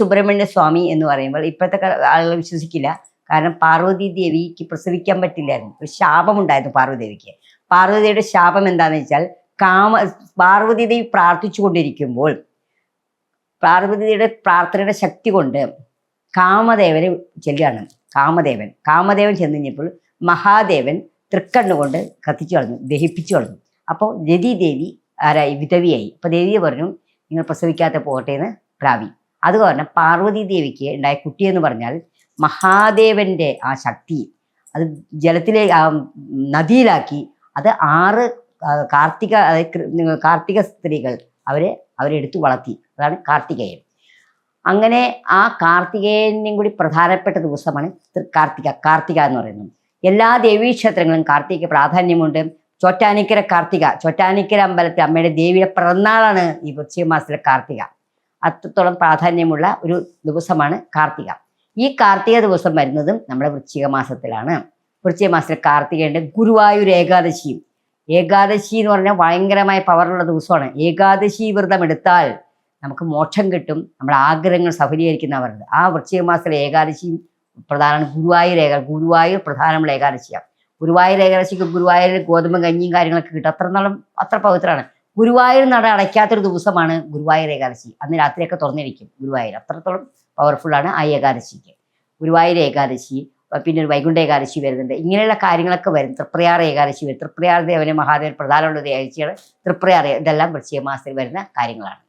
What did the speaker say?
സുബ്രഹ്മണ്യ സ്വാമി എന്ന് പറയുമ്പോൾ ഇപ്പോഴത്തെ ആളുകൾ വിശ്വസിക്കില്ല. കാരണം പാർവതി ദേവിക്ക് പ്രസവിക്കാൻ പറ്റില്ലായിരുന്നു. ഒരു ശാപമുണ്ടായിരുന്നു പാർവതി ദേവിക്ക് പാർവതിയുടെ ശാപം എന്താണെന്ന് വെച്ചാൽ കാമ പാർവതി ദേവി പ്രാർത്ഥിച്ചു കൊണ്ടിരിക്കുമ്പോൾ പാർവതിയുടെ പ്രാർത്ഥനയുടെ ശക്തി കൊണ്ട് കാമദേവനെ ചെല്ലുകയാണ്. കാമദേവൻ. കാമദേവൻ ചെന്ന് കഴിഞ്ഞപ്പോൾ മഹാദേവൻ തൃക്കണ്ണുകൊണ്ട് കത്തിച്ചു കളഞ്ഞു ദഹിപ്പിച്ചു കളഞ്ഞു. അപ്പോൾ രതി ദേവി ആരായി? വിധവിയായി. അപ്പോൾ ദേവി പറഞ്ഞു നിങ്ങൾ പ്രസവിക്കാത്ത പോകട്ടെ എന്ന് പ്രാവി. അത് കാരണം പാർവതി ദേവിക്ക് കുട്ടി എന്ന് പറഞ്ഞാൽ മഹാദേവന്റെ ആ ശക്തി. അത് ജലത്തിലെ നദിയിലാക്കി അത് ആറ് കാർത്തിക അതായത് കാർത്തിക സ്ത്രീകൾ അവരെ അവരെടുത്തു വളർത്തി. അതാണ് കാർത്തികേയൻ. അങ്ങനെ ആ കാർത്തികേയനും കൂടി പ്രധാനപ്പെട്ട ദിവസമാണ് കാർത്തിക കാർത്തിക എന്ന് പറയുന്നത്. എല്ലാ ദേവീക്ഷേത്രങ്ങളും കാർത്തിക പ്രാധാന്യമുണ്ട്. ചോറ്റാനിക്കര കാർത്തിക ചോറ്റാനിക്കര അമ്പലത്തിൽ അമ്മയുടെ ദേവിയുടെ പിറന്നാളാണ് ഈ വൃശ്ചിക മാസത്തിലെ കാർത്തിക. അത്രത്തോളം പ്രാധാന്യമുള്ള ഒരു ദിവസമാണ് കാർത്തിക. ഈ കാർത്തിക ദിവസം വരുന്നതും നമ്മുടെ വൃശ്ചിക മാസത്തിലാണ്. വൃശ്ചിക മാസത്തിൽ കാർത്തികയുണ്ട് ഗുരുവായൂർ ഏകാദശിയും. ഏകാദശി എന്ന് പറഞ്ഞാൽ ഭയങ്കരമായ പവറുള്ള ദിവസമാണ്. ഏകാദശി വ്രതം എടുത്താൽ നമുക്ക് മോക്ഷം കിട്ടും. നമ്മുടെ ആഗ്രഹങ്ങൾ സഫലീകരിക്കുന്നവരുണ്ട് ആ വൃശ്ചിക മാസത്തിലെ ഏകാദശിയും പ്രധാനമാണ് ഗുരുവായൂർ ഏക ഗുരുവായൂർ പ്രധാനമുള്ള ഏകാദശിയാണ്. ഗുരുവായൂർ ഏകാദശിക്ക് ഗുരുവായൂർ ഗോതമ്പ് കഞ്ഞിയും കാര്യങ്ങളൊക്കെ കിട്ടും. അത്ര നാളും അത്ര പവിത്രമാണ്. ഗുരുവായൂർ നട അടയ്ക്കാത്തൊരു ദിവസമാണ് ഗുരുവായൂർ ഏകാദശി. അന്ന് രാത്രിയൊക്കെ തുറന്നിരിക്കും ഗുരുവായൂർ. അത്രത്തോളം പവർഫുള്ളാണ് ആ ഏകാദശിക്ക്. ഗുരുവായൂർ ഏകാദശി പിന്നെ ഒരു വൈകുണ്ഠ ഏകാദശി വരുന്നുണ്ട്. ഇങ്ങനെയുള്ള കാര്യങ്ങളൊക്കെ വരും. തൃപ്രയാർ ഏകാദശി വരും. തൃപ്രയാർ ദേവന് മഹാദേവൻ പ്രധാനമുള്ള ഒരു ഏകാദശിയാണ്. തൃപ്രയാർ ഇതെല്ലാം വൃശ്ചിക മാസത്തിൽ വരുന്ന കാര്യങ്ങളാണ്.